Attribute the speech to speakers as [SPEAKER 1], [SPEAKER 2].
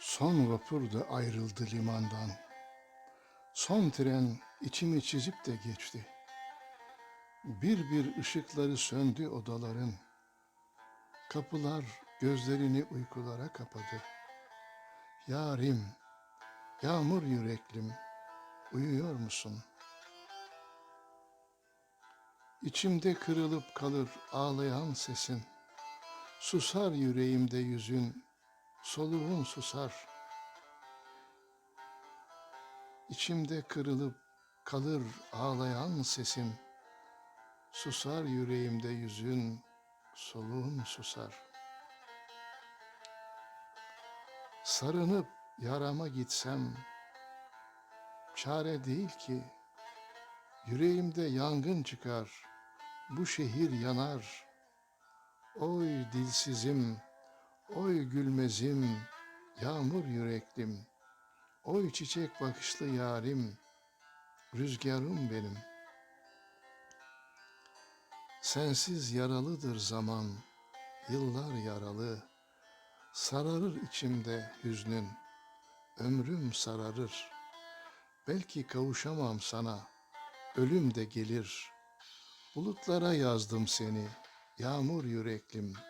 [SPEAKER 1] Son vapur da ayrıldı limandan. Son tren içimi çizip de geçti. Bir bir ışıkları söndü odaların. Kapılar gözlerini uykulara kapadı. Yarim, yağmur yüreklim, uyuyor musun? İçimde kırılıp kalır ağlayan sesin. Susar yüreğimde yüzün, soluğun susar. İçimde kırılıp kalır ağlayan sesin. Susar yüreğimde yüzün, soluğun susar. Sarınıp yarama gitsem, çare değil ki, yüreğimde yangın çıkar, bu şehir yanar. Oy dilsizim, oy gülmezim, yağmur yüreklim, oy çiçek bakışlı yarim, rüzgarım benim. Sensiz yaralıdır zaman, yıllar yaralı, sararır içimde hüznün, ömrüm sararır. Belki kavuşamam sana, ölüm de gelir. Bulutlara yazdım seni, yağmur yüreklim.